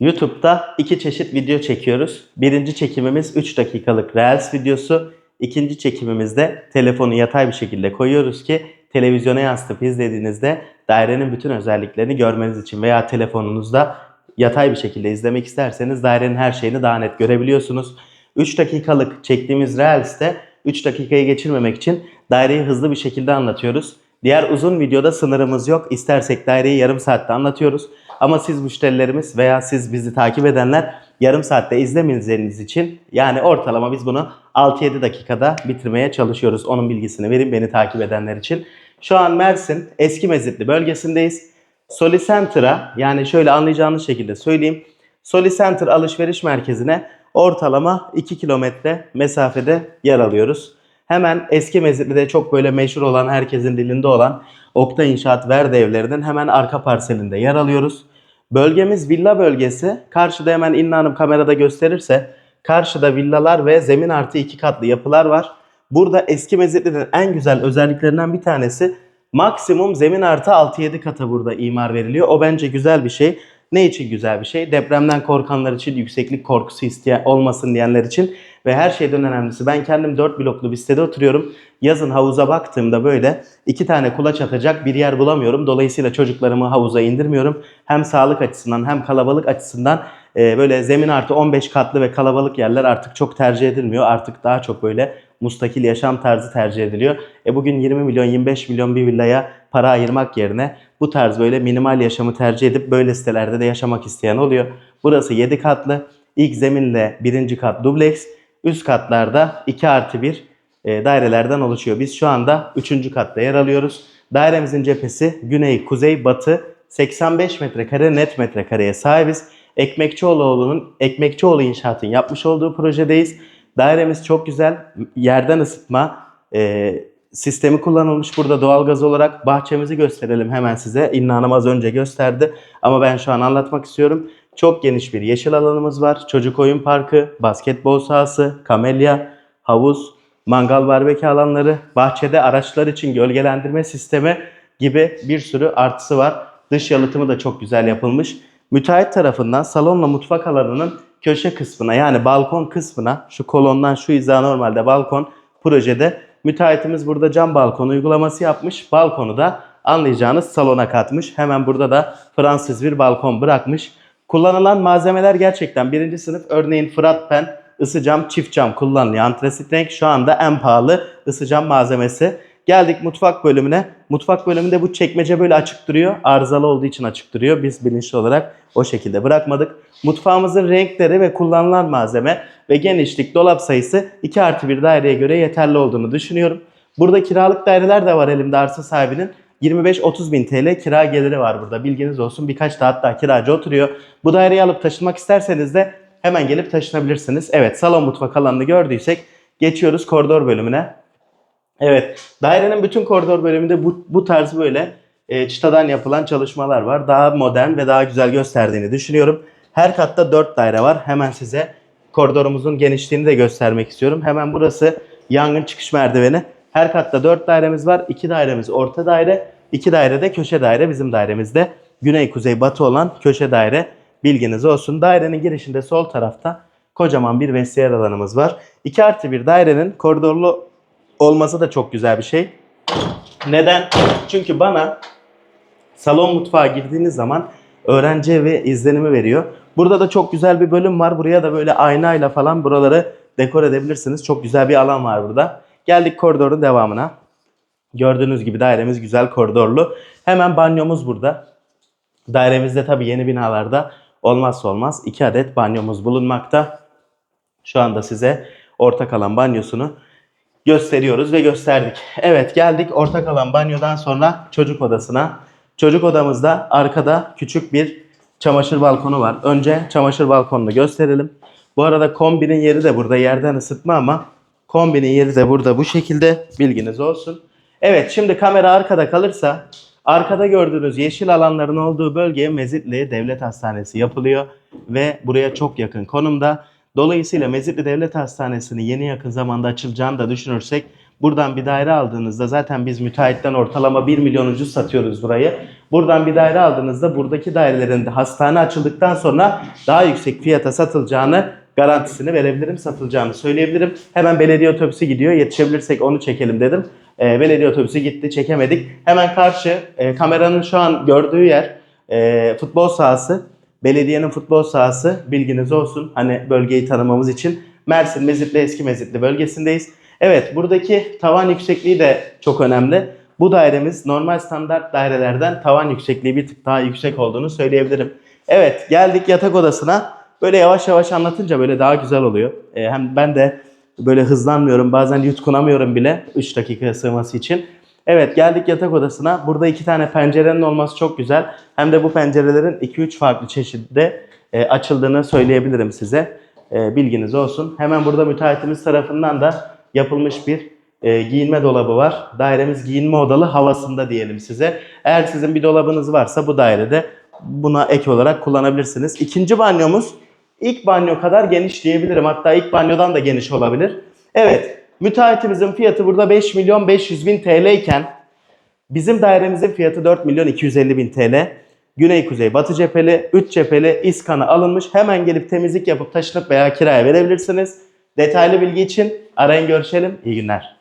YouTube'da iki çeşit video çekiyoruz. Birinci çekimimiz 3 dakikalık Reels videosu. İkinci çekimimizde telefonu yatay bir şekilde koyuyoruz ki televizyona yansıtıp izlediğinizde dairenin bütün özelliklerini görmeniz için veya telefonunuzda yatay bir şekilde izlemek isterseniz dairenin her şeyini daha net görebiliyorsunuz. 3 dakikalık çektiğimiz Reels'te 3 dakikayı geçirmemek için daireyi hızlı bir şekilde anlatıyoruz. Diğer uzun videoda sınırımız yok. İstersek daireyi yarım saatte anlatıyoruz. Ama siz müşterilerimiz veya siz bizi takip edenler yarım saatte izlemeniz için yani ortalama biz bunu 6-7 dakikada bitirmeye çalışıyoruz. Onun bilgisini vereyim beni takip edenler için. Şu an Mersin Eski Mezitli bölgesindeyiz. Soli Center'a yani şöyle anlayacağınız şekilde söyleyeyim. Soli alışveriş merkezine ortalama 2 kilometre mesafede yer alıyoruz. Hemen eski Mezitli'de çok böyle meşhur olan, herkesin dilinde olan Okta İnşaat Verde evlerinin hemen arka parselinde yer alıyoruz. Bölgemiz villa bölgesi. Karşıda hemen İnna Hanım kamerada gösterirse karşıda villalar ve zemin artı iki katlı yapılar var. Burada eski Mezitli'nin en güzel özelliklerinden bir tanesi maksimum zemin artı 6-7 kata burada imar veriliyor. O bence güzel bir şey. Ne için güzel bir şey? Depremden korkanlar için, yükseklik korkusu isteyen olmasın diyenler için ve her şeyden önemlisi ben kendim 4 bloklu bir sitede oturuyorum. Yazın havuza baktığımda böyle iki tane kulaç atacak bir yer bulamıyorum. Dolayısıyla çocuklarımı havuza indirmiyorum. Hem sağlık açısından hem kalabalık açısından e, böyle zemin artı 15 katlı ve kalabalık yerler artık çok tercih edilmiyor. Artık daha çok böyle mustakil yaşam tarzı tercih ediliyor. E bugün 20 milyon 25 milyon bir villaya para ayırmak yerine bu tarz böyle minimal yaşamı tercih edip böyle sitelerde de yaşamak isteyen oluyor. Burası 7 katlı. İlk zeminle birinci kat dubleks. Üst katlarda 2 artı 1 e, dairelerden oluşuyor. Biz şu anda 3. katta yer alıyoruz. Dairemizin cephesi güney, kuzey, batı 85 metrekare net metrekareye sahibiz. Ekmekçioğlu'nun Ekmekçioğlu İnşaat'ın yapmış olduğu projedeyiz. Dairemiz çok güzel. Yerden ısıtma e, sistemi kullanılmış burada doğalgaz olarak. Bahçemizi gösterelim hemen size. İnna Hanım az önce gösterdi ama ben şu an anlatmak istiyorum. Çok geniş bir yeşil alanımız var. Çocuk oyun parkı, basketbol sahası, kamelya, havuz, mangal barbekü alanları, bahçede araçlar için gölgelendirme sistemi gibi bir sürü artısı var. Dış yalıtımı da çok güzel yapılmış. Müteahhit tarafından salonla mutfak alanının köşe kısmına yani balkon kısmına şu kolondan şu hiza normalde balkon projede müteahhitimiz burada cam balkon uygulaması yapmış. Balkonu da anlayacağınız salona katmış. Hemen burada da Fransız bir balkon bırakmış. Kullanılan malzemeler gerçekten birinci sınıf örneğin Fırat Pen ısı cam çift cam kullanılıyor. Antrasit renk şu anda en pahalı ısı cam malzemesi. Geldik mutfak bölümüne. Mutfak bölümünde bu çekmece böyle açık duruyor. Arızalı olduğu için açık duruyor. Biz bilinçli olarak o şekilde bırakmadık. Mutfağımızın renkleri ve kullanılan malzeme ve genişlik, dolap sayısı 2 artı 1 daireye göre yeterli olduğunu düşünüyorum. Burada kiralık daireler de var elimde arsa sahibinin. 25-30 bin TL kira geliri var burada. Bilginiz olsun. Birkaç da hatta kiracı oturuyor. Bu daireyi alıp taşınmak isterseniz de hemen gelip taşınabilirsiniz. Evet salon mutfak alanını gördüysek geçiyoruz koridor bölümüne. Evet dairenin bütün koridor bölümünde bu, bu tarz böyle e, çıtadan yapılan çalışmalar var. Daha modern ve daha güzel gösterdiğini düşünüyorum. Her katta 4 daire var. Hemen size koridorumuzun genişliğini de göstermek istiyorum. Hemen burası yangın çıkış merdiveni. Her katta 4 dairemiz var. 2 dairemiz orta daire. 2 daire de köşe daire bizim dairemizde. Güney, kuzey, batı olan köşe daire. Bilginiz olsun. Dairenin girişinde sol tarafta kocaman bir vestiyer alanımız var. 2 artı 1 dairenin koridorlu olması da çok güzel bir şey. Neden? Çünkü bana salon mutfağa girdiğiniz zaman öğrenci evi izlenimi veriyor. Burada da çok güzel bir bölüm var. Buraya da böyle aynayla falan buraları dekor edebilirsiniz. Çok güzel bir alan var burada. Geldik koridorun devamına. Gördüğünüz gibi dairemiz güzel koridorlu. Hemen banyomuz burada. Dairemizde tabii yeni binalarda olmazsa olmaz 2 adet banyomuz bulunmakta. Şu anda size ortak alan banyosunu gösteriyoruz ve gösterdik. Evet geldik ortak alan banyodan sonra çocuk odasına. Çocuk odamızda arkada küçük bir çamaşır balkonu var. Önce çamaşır balkonunu gösterelim. Bu arada kombinin yeri de burada yerden ısıtma ama kombinin yeri de burada bu şekilde bilginiz olsun. Evet şimdi kamera arkada kalırsa arkada gördüğünüz yeşil alanların olduğu bölgeye Mezitli Devlet Hastanesi yapılıyor ve buraya çok yakın konumda. Dolayısıyla Mezitli Devlet Hastanesi'ni yeni yakın zamanda açılacağını da düşünürsek Buradan bir daire aldığınızda zaten biz müteahhitten ortalama 1 milyon ucuz satıyoruz burayı. Buradan bir daire aldığınızda buradaki dairelerin de hastane açıldıktan sonra daha yüksek fiyata satılacağını garantisini verebilirim, satılacağını söyleyebilirim. Hemen belediye otobüsü gidiyor. Yetişebilirsek onu çekelim dedim. Ee, belediye otobüsü gitti, çekemedik. Hemen karşı e, kameranın şu an gördüğü yer e, futbol sahası. Belediyenin futbol sahası bilginiz olsun. Hani bölgeyi tanımamız için. Mersin Mezitli Eski Mezitli bölgesindeyiz. Evet buradaki tavan yüksekliği de çok önemli. Bu dairemiz normal standart dairelerden tavan yüksekliği bir tık daha yüksek olduğunu söyleyebilirim. Evet geldik yatak odasına. Böyle yavaş yavaş anlatınca böyle daha güzel oluyor. Ee, hem ben de böyle hızlanmıyorum bazen yutkunamıyorum bile 3 dakika sığması için. Evet geldik yatak odasına. Burada iki tane pencerenin olması çok güzel. Hem de bu pencerelerin 2-3 farklı çeşitte e, açıldığını söyleyebilirim size. E, bilginiz olsun. Hemen burada müteahhitimiz tarafından da yapılmış bir e, giyinme dolabı var. Dairemiz giyinme odalı havasında diyelim size. Eğer sizin bir dolabınız varsa bu dairede buna ek olarak kullanabilirsiniz. İkinci banyomuz ilk banyo kadar geniş diyebilirim. Hatta ilk banyodan da geniş olabilir. Evet, müteahhitimizin fiyatı burada 5 milyon 500 bin TL iken bizim dairemizin fiyatı 4 milyon 250 bin TL. Güney kuzey batı cepheli, 3 cepheli iskanı alınmış. Hemen gelip temizlik yapıp taşınıp veya kiraya verebilirsiniz. Detaylı bilgi için arayın görüşelim. İyi günler.